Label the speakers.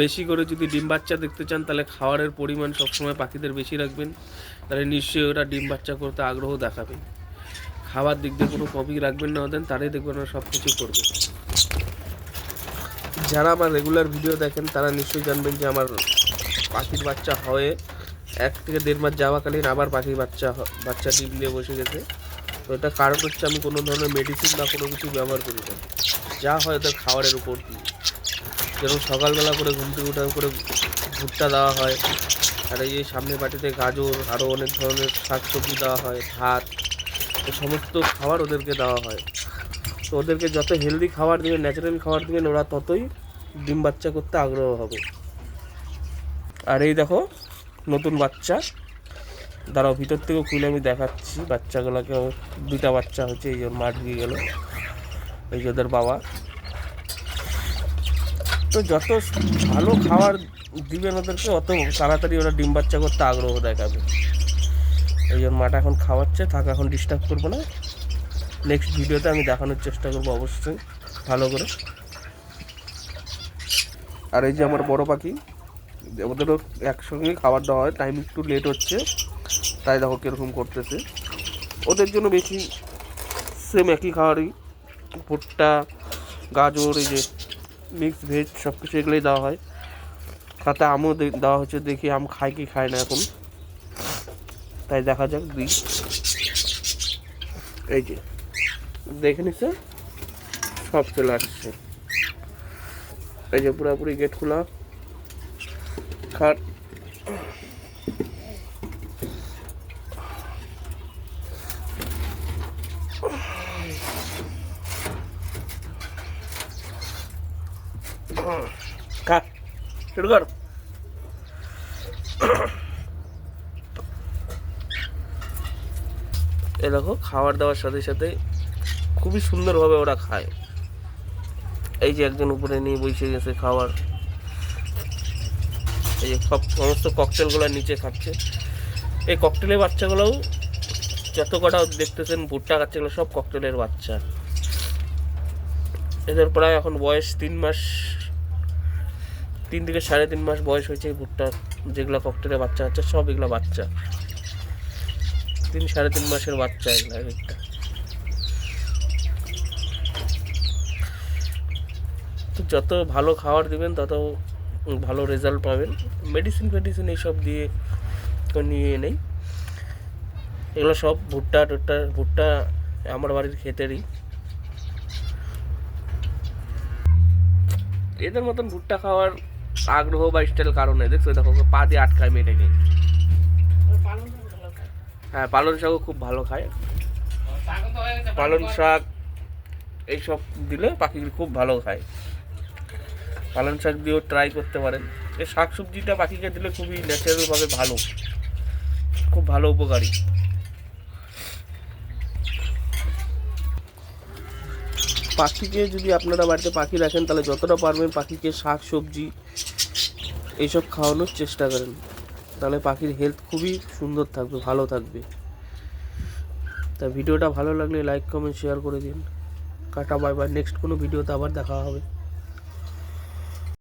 Speaker 1: বেশি করে যদি ডিম বাচ্চা দেখতে চান, তাহলে খাওয়ারের পরিমাণ সবসময় পাখিদের বেশি রাখবেন। তাহলে নিশ্চয়ই ওরা ডিম বাচ্চা করতে আগ্রহ দেখাবে। খাবার দিক দিয়ে কোনো কমই রাখবেন না ওদের, তারাই দেখবেন ওরা সব কিছু করবে। যারা আমার রেগুলার ভিডিও দেখেন, তারা নিশ্চয়ই জানবেন যে আমার পাখির বাচ্চা হয়ে এক থেকে দেড় মাস যাওয়াকালীন আবার পাখির বাচ্চা বাচ্চা ডিম নিয়ে বসে গেছে। তো এটা কারণ হচ্ছে আমি কোনো ধরনের মেডিসিন বা কোনো কিছু ব্যবহার করি না। যা হয় ওদের খাবারের উপর দিয়ে। যেরকম সকালবেলা করে ঘুম থেকে উঠার করে ভুট্টা দেওয়া হয়, আর এই যে সামনে বাটিতে গাজর আরও অনেক ধরনের শাকসবজি দেওয়া হয়, ভাত সমস্ত খাবার ওদেরকে দেওয়া হয়। তো ওদেরকে যত হেলদি খাবার দিবেন ন্যাচারাল খাবার দেবেন, ওরা ততই ডিম বাচ্চা করতে আগ্রহ হবে। আর এই দেখো, নতুন বাচ্চা। দাঁড়াও, ভিতর থেকেও খুলে আমি দেখাচ্ছি বাচ্চাগুলোকে। দুইটা বাচ্চা হচ্ছে, এই যে ওর মা ঢুকে গেল, এই যে ওদের বাবা। তো যত ভালো খাবার দিবেন ওদেরকে, অত তাড়াতাড়ি ওরা ডিম বাচ্চা করতে আগ্রহ দেখাবে। এই জন্য মাটা এখন খাওয়াচ্ছে, থাকা, এখন ডিস্টার্ব করব না। নেক্সট ভিডিওতে আমি দেখানোর চেষ্টা করব অবশ্যই, ভালো করে। আর এই যে আমার বড় পাখি, ওদেরও একসঙ্গে খাবার দেওয়া হয় টাইম একটু লেট হচ্ছে, তাই দেখো কীরকম করতেছে। ওদের জন্য বেশি সেম একই খাবারই, ভুট্টা, গাজর, এই যে মিক্স ভেজ সব কিছু এগুলোই দেওয়া হয়। তাতে আমও দেওয়া হচ্ছে, দেখি আম খায় কি খায় না এখন। তাই দেখা যাক, দিই। এই যে, দেখে নিচ্ছে সব চলে আসছে। এই যে পুরোপুরি গেট খোলা। খাট। কর। এ দেখো, খাবার দাওয়ার সাথে সাথে খুবই সুন্দরভাবে ওরা খায়। এই যে একজন উপরে নিয়ে বসে গেছে খাবার এই যে সব সমস্ত ককটেলগুলো নিচে খাচ্ছে। এই ককটেলের বাচ্চাগুলোও যত কটা দেখতেছেন ভুট্টা খাচ্ছে সব ককটেলের বাচ্চা। এদের প্রায় এখন বয়স তিন মাস। তিন থেকে সাড়ে তিন মাস বয়স হয়েছে এই ভুট্টা, যেগুলো ককটেলের বাচ্চা হচ্ছে সব এগুলো বাচ্চা। তিন সাড়ে তিন মাসের বাচ্চা এগুলো একটা তো যত ভালো খাবার দিবেন, তত ভালো রেজাল্ট পাবেন। মেডিসিন ফেডিসিন এইসব দিয়ে নিয়ে নেই। এগুলো সব ভুট্টা টুট্টা, ভুট্টা আমার বাড়ির ক্ষেতেরই। এদের মতন ভুট্টা খাওয়ার আগ্রহ বা স্টাইল কারণে। দেখছ দেখো পা দিয়ে আটকায় মেয়েটাকে। হ্যাঁ পালন শাকও খুব ভালো খায়। পালন শাক এইসব দিলে পাখি খুব ভালো খায়। পালন শাক দিয়েও ট্রাই করতে পারেন এই শাক সবজিটা পাখিকে দিলে খুবই ন্যাচারালভাবে ভালো। খুব ভালো উপকারী। পাখিকে যদি আপনারা বাড়িতে পাখি রাখেন, তাহলে যতটা পারবেন পাখিকে শাক, সবজি এইসব খাওয়ানোর চেষ্টা করেন। তাহলে পাখির হেলথ খুবই সুন্দর থাকবে, ভালো থাকবে। তা ভিডিওটা ভালো লাগলে লাইক কমেন্ট শেয়ার করে দিন। কাটা বাই বাই নেক্সট কোনো ভিডিওতে আবার দেখা হবে।